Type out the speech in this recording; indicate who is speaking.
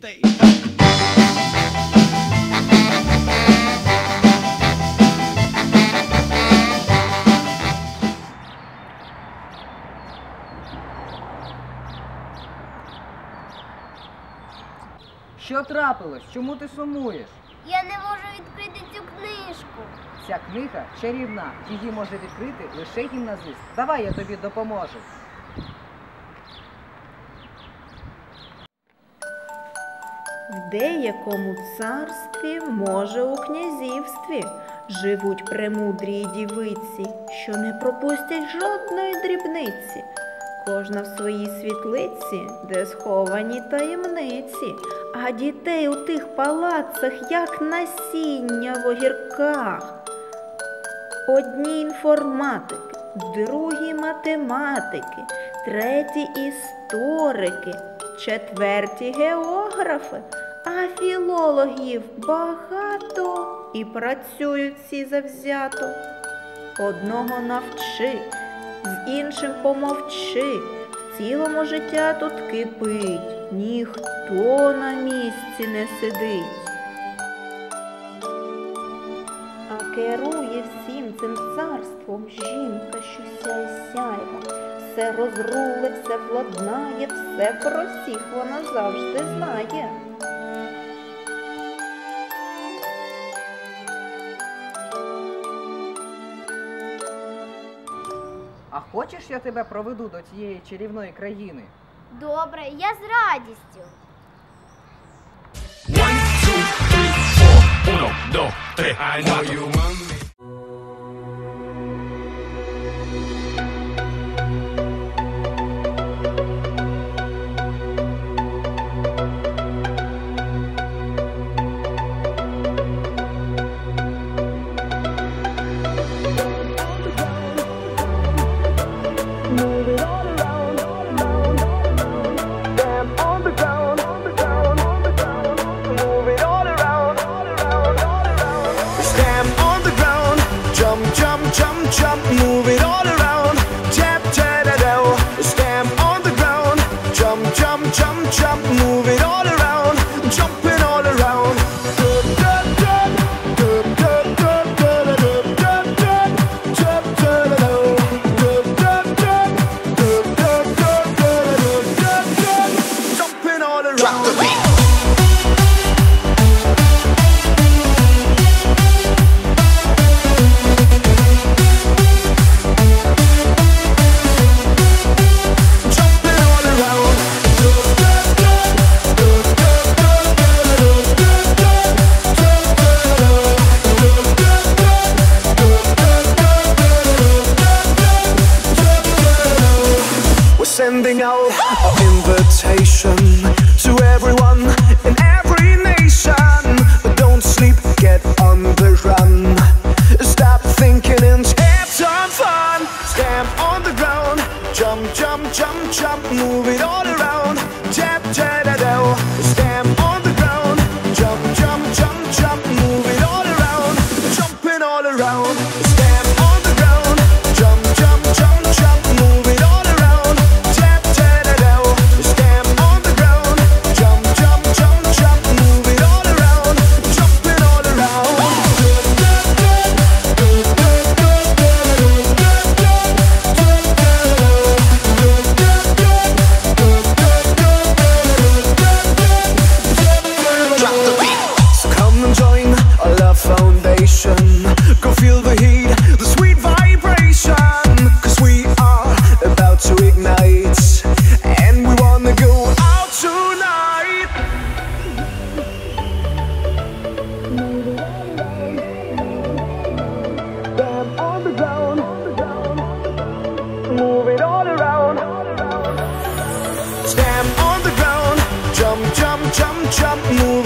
Speaker 1: Що трапилось? Чому ти сумуєш?
Speaker 2: Я не можу відкрити цю книжку.
Speaker 1: Ця книга чарівна. Її може відкрити лише гімназист. Давай я тобі допоможу.
Speaker 3: В деякому царстві, може, у князівстві, живуть премудрі дівиці, що не пропустять жодної дрібниці. Кожна в своїй світлиці, де сховані таємниці, а дітей у тих палацах, як насіння в огірках. Одні інформатики, другі математики, треті історики, четверті географи, а філологів багато і працюють всі завзято. Одного навчи, з іншим помовчи, в цілому життя тут кипить, ніхто на місці не сидить. А керує всім цим царством жінка, що сяє сяйва. Все розруле, все владнає, все про всіх вона завжди знає.
Speaker 1: А хочеш, я тебе проведу до цієї чарівної країни?
Speaker 2: Добре, я з радістю.
Speaker 4: One, two, three, four. Uno, dos, tres. I know you
Speaker 5: Drop the beat. jump, move it on. Jump.